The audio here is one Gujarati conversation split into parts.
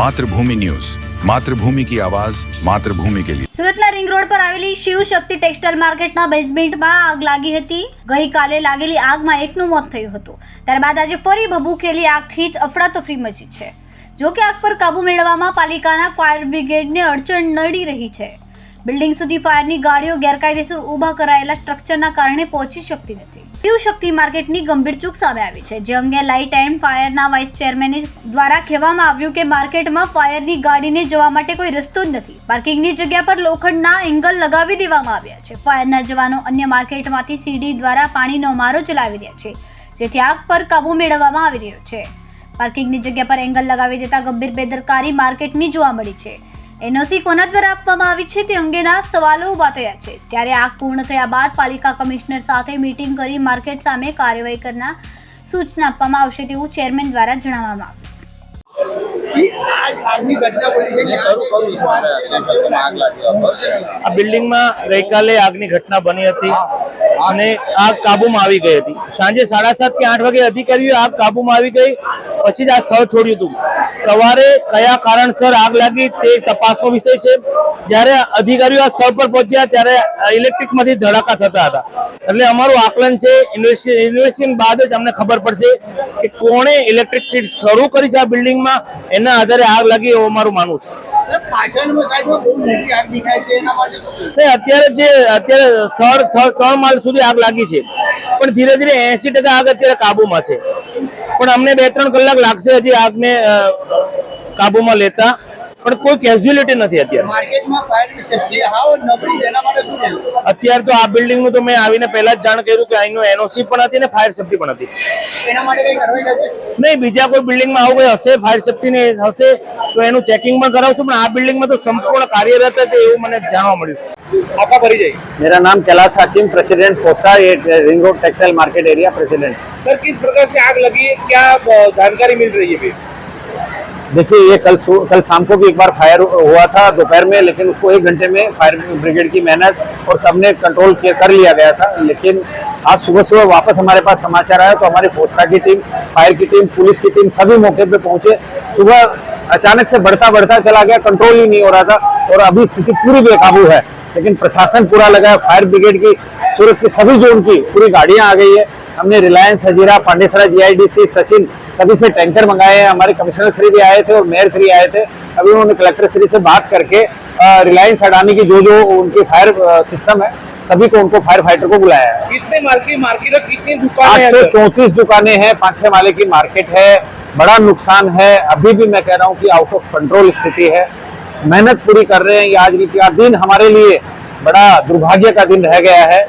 માતૃભૂમિ ન્યૂઝ. માતૃભૂમિ કી આવાજ, માતૃભૂમિ કે લિયે સુરતના રિંગ રોડ પર આવેલી શિવ શક્તિ ટેક્સટાઇલ માર્કેટના બેઝમેન્ટમાં આગ લાગી હતી. ગઈકાલે લાગેલી આગમાં એકનું મોત થયું હતું. ત્યારબાદ આજે ફરી ભભૂકેલી આગથી અફડાતફરી મચી છે. જો કે આગ પર કાબુ મેળવવામાં પાલિકાના ફાયર બ્રિગેડને અડચણ નડી રહી છે. બિલ્ડિંગ સુધી ફાયરની ગાડીઓ ગેરકાયદેસર ઊભા કરાયેલા સ્ટ્રક્ચરના કારણે પહોંચી શકતી નથી. શિવ શક્તિ માર્કેટની ગંભીર ચૂક સામે આવી છે. જે અંગે લાઇટ એન્ડ ફાયરના વાઇસ ચેરમેન દ્વારા કહેવામાં આવ્યું કે માર્કેટમાં ફાયરની ગાડીને જવા માટે કોઈ રસ્તો જ નથી. પાર્કિંગની જગ્યા પર લોખંડના એંગલ લગાવી દેવામાં આવ્યા છે. ફાયરના જવાનો અન્ય માર્કેટમાંથી સીડી દ્વારા પાણીનો મારો ચલાવી રહ્યા છે, જેથી આગ પર કાબુ મેળવવામાં આવી રહ્યો છે. પાર્કિંગની જગ્યા પર એંગલ લગાવી દેતા ગંભીર બેદરકારી માર્કેટની જોવા મળી છે. એનઓસી કોના દ્વારા આપવામાં આવી છે તે અંગેના સવાલો ઊભા થયા છે. ત્યારે આગ પૂર્ણ થયા બાદ પાલિકા કમિશનર સાથે મીટિંગ કરી માર્કેટ સામે કાર્યવાહી કરનાર સૂચના આપવામાં આવશે તેવું ચેરમેન દ્વારા જણાવવામાં આવ્યું. આ બિલ્ડિંગમાં ગઈકાલે આગની ઘટના બની હતી અને આગ કાબુમાં આવી ગઈ હતી. સાંજે સાડા સાત કે આઠ વાગે અધિકારીઓ આગ કાબુમાં આવી ગઈ. પછી જ આ સ્થળ છોડ્યું હતું. સવારે કયા કારણસર આગ લાગી તે તપાસનો વિષય છે. જ્યારે અધિકારીઓ આ સ્થળ પર પહોંચ્યા ત્યારે ઇલેક્ટ્રિકમાંથી ધડાકા થતા હતા. એટલે અમારું આકલન છે ઇન્વેસ્ટિગેશન બાદ જ અમને ખબર પડશે કે કોણે ઇલેક્ટ્રિક ફીટ શરૂ કરી છે આ બિલ્ડિંગમાં. એના આધારે આગ લાગી એવું અમારું માનવું છે. અત્યારે જે અત્યારે થર્ડ ત્રણ માળ સુધી આગ લાગી છે. પણ ધીરે ધીરે એસી ટકા આગ અત્યારે કાબુમાં છે. પણ અમને બે ત્રણ કલાક લાગશે હજી આગને કાબુમાં લેતા. પણ કોઈ કેઝ્યુઅલિટી નથી અત્યારે માર્કેટમાં ફાયરની સેફ્ટી હાવ નબળી છે એના માટે શું કહેવું અત્યારે તો આ બિલ્ડિંગ નું તો મેં આવીને પહેલા જ જાણ કર્યું કે અહીંનું એનઓસી પણ હતી ને ફાયર સેફ્ટી પણ હતી એના માટે કઈ કરવાઈ જશે નહીં બીજા કોઈ બિલ્ડિંગમાં આવું કોઈ હશે ફાયર સેફ્ટી ને હશે તો એનું ચેકિંગ પણ કરાવશું પણ આ બિલ્ડિંગમાં તો સંપૂર્ણ કાર્યરત હતી એવું મને જાણવા મળ્યું આખા ભરી જાય मेरा नाम कैलाश हाकिम प्रेसिडेंट पोस्टा ये ring road textile market area president sir किस प्रकार से आग लगी है क्या जानकारी मिल रही है देखिए, ये कल कल शाम को भी एक बार फायर हुआ था दोपहर में, लेकिन उसको एक घंटे में फायर ब्रिगेड की मेहनत और सबने कंट्रोल कर लिया गया था। लेकिन आज सुबह सुबह वापस हमारे पास समाचार आया तो हमारी फोर्सा की टीम फायर की टीम पुलिस की टीम सभी मौके पे पहुँचे। सुबह अचानक से बढ़ता बढ़ता चला गया कंट्रोल ही नहीं हो रहा था और अभी स्थिति पूरी बेकाबू है। लेकिन प्रशासन पूरा लगा है फायर ब्रिगेड की सूरत की सभी जोन की पूरी गाड़ियाँ आ गई है। हमने रिलायंस हजीरा पांडेसरा जीआईडीसी सचिन सभी से टैंकर मंगाए हैं। हमारे कमिश्नर श्री भी आए थे और मेयर श्री आए थे। अभी उन्होंने कलेक्टर श्री से बात करके रिलायंस अडानी की जो जो उनकी फायर सिस्टम है सभी को उनको फायर फाइटर को बुलाया है। कितने मार्केट कितनी आठ सौ चौंतीस दुकानें हैं पाँच छह माले की मार्केट है। बड़ा नुकसान है। अभी भी मैं कह रहा हूँ कि आउट ऑफ़ कंट्रोल स्थिति है। मेहनत पूरी कर रहे हैं ये आज का दिन हमारे लिए बड़ा दुर्भाग्य का दिन रह गया है।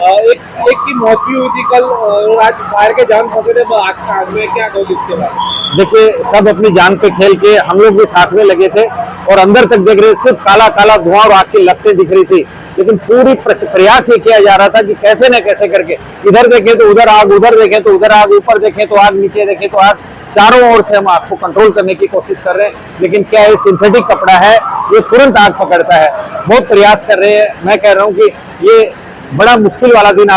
एक एक की मौत भी हुई थी कल, और आज फायर के जान फंसे थे आग क्या कहोगे इसके बाद? देखिए, सब अपनी जान पे खेल के हम लोग भी साथ में लगे थे, और अंदर तक देख रहे, सिर्फ़ काला काला धुआँ और आग की लपटें दिख रही थी। लेकिन पूरी प्रयास ये किया जा रहा था कि कैसे न कैसे करके, इधर देखें तो उधर आग, उधर देखें तो उधर आग, ऊपर देखें तो आग, नीचे देखें तो आग, चारों ओर से हम आग को कंट्रोल करने की कोशिश कर रहे हैं। लेकिन क्या ये सिंथेटिक कपड़ा है? ये तुरंत आग पकड़ता है। बहुत प्रयास कर रहे हैं। मैं कह रहा हूँ कि ये बड़ा मुश्किल वाला दिन